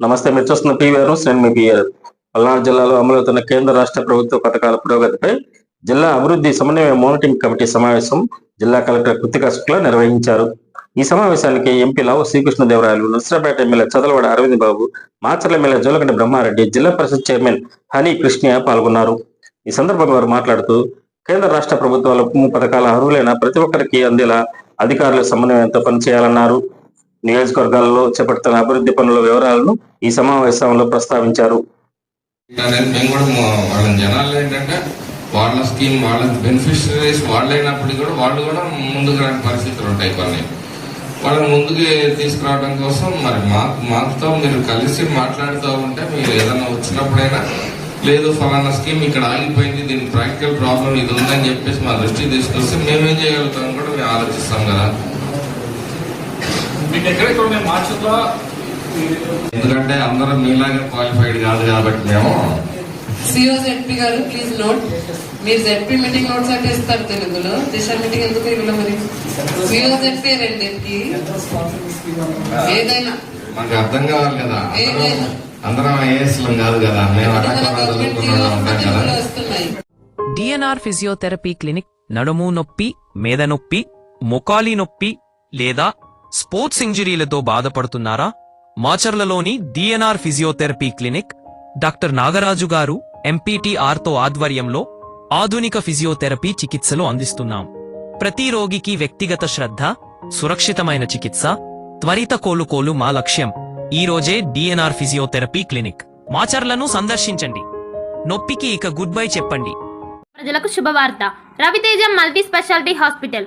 నమస్తే మీరు చూస్తున్న పీవీఆర్ నేను మీ పీఆర్ పల్నాడు జిల్లాలో అమలవుతున్న కేంద్ర రాష్ట్ర ప్రభుత్వ పథకాల పురోగతిపై జిల్లా అభివృద్ధి సమన్వయ మానిటరింగ్ కమిటీ సమావేశం జిల్లా కలెక్టర్ కృతికా శుక్లా నిర్వహించారు. ఈ సమావేశానికి MP Lavu Srikrishnadevarayalu Narsaraopet MLA Chadalavada Aravind Babu Macherla MLA Julakanti Brahmareddy జిల్లా పరిషత్ చైర్మన్ హనీ కృష్ణ పాల్గొన్నారు. ఈ సందర్భంగా వారు మాట్లాడుతూ కేంద్ర రాష్ట్ర ప్రభుత్వాల పథకాల అర్హులైన ప్రతి ఒక్కరికి అందేలా అధికారుల సమన్వయంతో పనిచేయాలన్నారు. నియోజకవర్గాల్లో చేపడుతున్న అభివృద్ధి పనుల వివరాలను ఈ సమావేశంలో ప్రస్తావించారు. మేము కూడా వాళ్ళ జనాలు ఏంటంటే వాళ్ళ స్కీమ్ వాళ్ళ బెనిఫిషరీస్ వాళ్ళైనప్పటికీ కూడా వాళ్ళు కూడా ముందుకు రాని పరిస్థితులు ఉంటాయి కొన్ని. వాళ్ళని ముందుకు తీసుకురావడం కోసం మరి మా మాతో మీరు కలిసి మాట్లాడుతూ ఉంటే మీరు ఏదైనా వచ్చినప్పుడైనా లేదు ఫలానా స్కీమ్ ఇక్కడ ఆగిపోయింది దీని ప్రాక్టికల్ ప్రాబ్లం ఇది ఉందని చెప్పేసి మా దృష్టికి తీసుకొస్తే మేమేం చేయగలుగుతాం కూడా మేము ఆలోచిస్తాం కదా. మీకు ఎక్కడెక్కడ ఉన్నాయి మార్చులో ఎందుకంటే అందరం మీలాగే క్వాలిఫైడ్ కాదు కాబట్టి మేము సిఓ జెడ్పీ గారు ప్లీజ్ నోట్ మీరు జెడ్పీ మీటింగ్ నోట్స్ అంటే ఇస్తారు తెలుగులో. దిశ మీటింగ్ ఎందుకు ఇవ్వలే మరి? సిఓ జెడ్పీ రెండింటికి ఏదైనా. మాకు అర్థం కావాలి కదా. అందరం ఏదైనా. అందరం ఐఏఎస్లం కాదు కదా. మేము తెలుగులో డిఎన్ఆర్ ఫిజియోథెరపీ క్లినిక్ నడుము నొప్పి మేద నొప్పి మొకాలి నొప్పి లేదా స్పోర్ట్స్ ఇంజరీలతో బాధపడుతున్నారా? మాచర్లలోని DNR physiotherapy clinic doctor Nagaraju garu ఎంపీటీఆర్తో ఆధ్వర్యంలో ఆధునిక ఫిజియోథెరపీ చికిత్సలు అందిస్తున్నాం. ప్రతి రోగికి వ్యక్తిగత శ్రద్ధ సురక్షితమైన చికిత్స త్వరిత కోలుకోలు మా లక్ష్యం. ఈరోజే డిఎన్ఆర్ ఫిజియోథెరపీ క్లినిక్ మాచర్లను సందర్శించండి. నొప్పికి ఇక గుడ్ బై చెప్పండి. ప్రజలకు శుభవార్త. Raviteja multi speciality hospital.